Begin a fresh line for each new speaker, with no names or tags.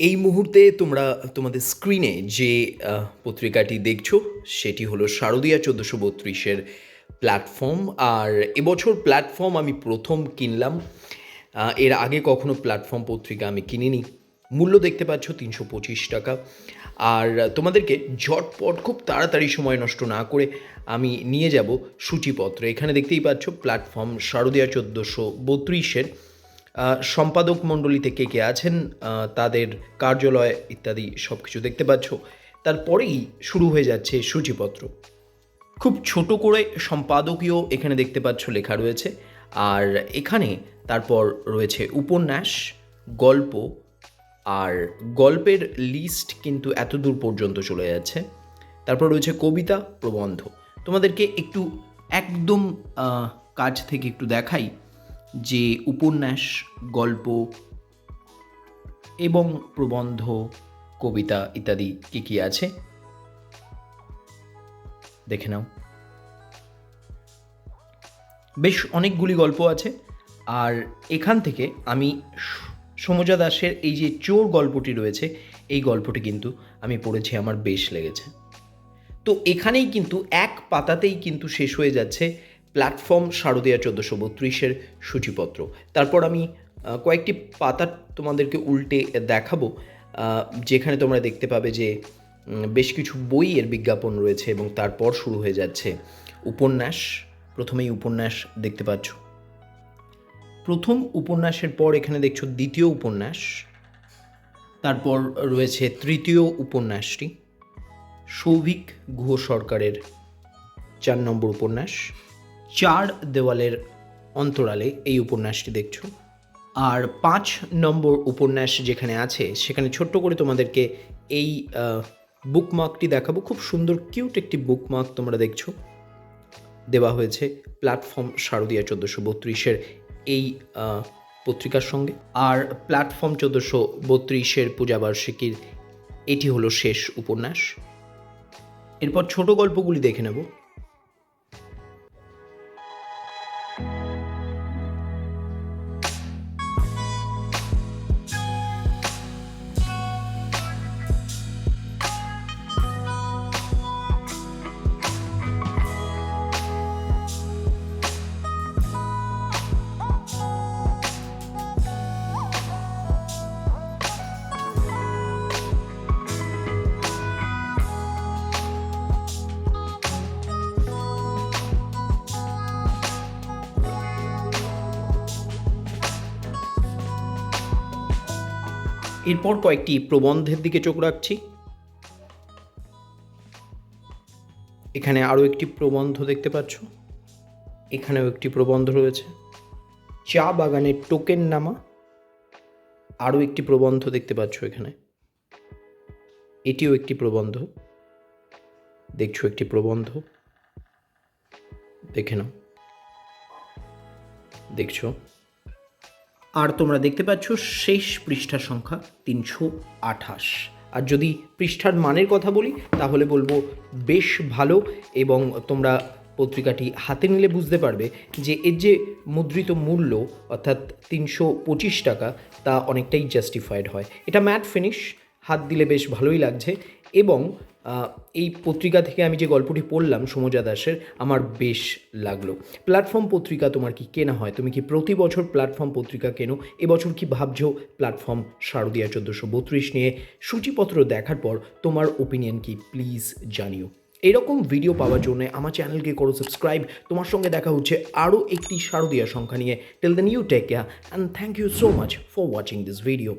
এই মুহূর্তে তোমরা, তোমাদের স্ক্রিনে যে পত্রিকাটি দেখছ, সেটি হলো শারদীয়া চোদ্দোশো বত্রিশের প্ল্যাটফর্ম আর এবছর প্ল্যাটফর্ম আমি প্রথম কিনলাম। এর আগে কখনো প্ল্যাটফর্ম পত্রিকা আমি কিনিনি। মূল্য দেখতে পাচ্ছ তিনশো পঁচিশ টাকা। আর তোমাদেরকে ঝটপট, খুব তাড়াতাড়ি সময় নষ্ট না করে আমি নিয়ে যাব সূচিপত্র। এখানে দেখতেই পাচ্ছ প্ল্যাটফর্ম শারদীয়া চোদ্দোশো বত্রিশের। সম্পাদক মণ্ডলীতে কে কে আছেন তাদের কার্যালয় ইত্যাদি সব কিছু দেখতে পাচ্ছ। তারপরেই শুরু হয়ে যাচ্ছে সূচিপত্র। খুব ছোট করে সম্পাদকীয় এখানে দেখতে পাচ্ছ লেখা রয়েছে। আর এখানে তারপর রয়েছে উপন্যাস, গল্প, আর গল্পের লিস্ট কিন্তু এত দূর পর্যন্ত চলে যাচ্ছে। তারপর রয়েছে কবিতা প্রবন্ধ। তোমাদেরকে একটু একদম কাছ থেকে একটু দেখাই। যে উপন্যাস, গল্প এবং প্রবন্ধ, কবিতা ইত্যাদি কী কী আছে? দেখে নাও। বেশ অনেকগুলি গল্প আছে আর এখান থেকে আমি সমজা দাসের এই যে চোর গল্পটি রয়েছে, এই গল্পটি কিন্তু আমি পড়েছি, আমার বেশ লেগেছে। তো এখানেই কিন্তু এক পাতাতেই কিন্তু শেষ হয়ে যাচ্ছে প্ল্যাটফর্ম শারদীয়া চোদ্দোশো বত্রিশের সূচিপত্র। তারপর আমি কয়েকটি পাতা তোমাদেরকে উল্টে দেখাবো যেখানে তোমরা দেখতে পাবে যে বেশ কিছু বইয়ের বিজ্ঞাপন রয়েছে এবং তারপর শুরু হয়ে যাচ্ছে উপন্যাস। প্রথমেই উপন্যাস দেখতে পাচ্ছ। প্রথম উপন্যাসের পর এখানে দেখছ দ্বিতীয় উপন্যাস। তারপর রয়েছে তৃতীয় উপন্যাসটি। সৌভিক গুহ সরকারের চার নম্বর উপন্যাস। চার দেওয়ালের অন্তরালে এই উপন্যাসটি দেখছ। আর পাঁচ নম্বর উপন্যাস যেখানে আছে, সেখানে ছোট্ট করে তোমাদেরকে এই বুকমার্কটি দেখাবো। খুব সুন্দর কিউট একটি বুকমার্ক তোমরা দেখছ। দেওয়া হয়েছে প্ল্যাটফর্ম শারদীয়া চোদ্দোশো বত্রিশের এই পত্রিকার সঙ্গে। আর প্ল্যাটফর্ম চোদ্দোশো বত্রিশের পূজাবার্ষিকীর এটি হলো শেষ উপন্যাস। এরপর ছোট গল্পগুলি দেখে নেব। এরপর কয়েকটি প্রবন্ধের দিকে চোখ রাখছি। এখানে আরও একটি প্রবন্ধ দেখতে পাচ্ছ। এখানেও একটি প্রবন্ধ রয়েছে। চা বাগানের টোকেন নামা। আরও একটি প্রবন্ধ দেখতে পাচ্ছ এখানে। এটিও একটি প্রবন্ধ। দেখছ একটি প্রবন্ধ। দেখে নাও। দেখছ? আর তোমরা দেখতে পাচ্ছ শেষ পৃষ্ঠা সংখ্যা তিনশো আঠাশ। আর যদি পৃষ্ঠার মানের কথা বলি, তাহলে বলব বেশ ভালো এবং তোমরা পত্রিকাটি হাতে নিলে বুঝতে পারবে যে এর যে মুদ্রিত মূল্য, অর্থাৎ তিনশো পঁচিশ টাকা, তা অনেকটাই জাস্টিফাইড হয়। এটা ম্যাট ফিনিশ হাত দিলে বেশ ভালোই লাগছে। এবং এই পত্রিকা থেকে আমি যে গল্পটি পড়লাম সমজা দাসের, আমার বেশ লাগল। প্ল্যাটফর্ম পত্রিকা তোমার কি কেনা হয়? তুমি কি প্রতি বছর প্ল্যাটফর্ম পত্রিকা কেনো? এবছর কি ভাবছ প্ল্যাটফর্ম শারদীয়া চোদ্দোশো বত্রিশ নিয়ে? সূচিপত্র দেখার পর তোমার ওপিনিয়ন কি? প্লিজ জানিও। এরকম ভিডিও পাওয়ার জন্য আমার চ্যানেলকে করো সাবস্ক্রাইব তোমার সঙ্গে দেখা হচ্ছে আরও একটি শারদীয়া সংখ্যা নিয়ে। Tell the new take care and thank you so much for watching this video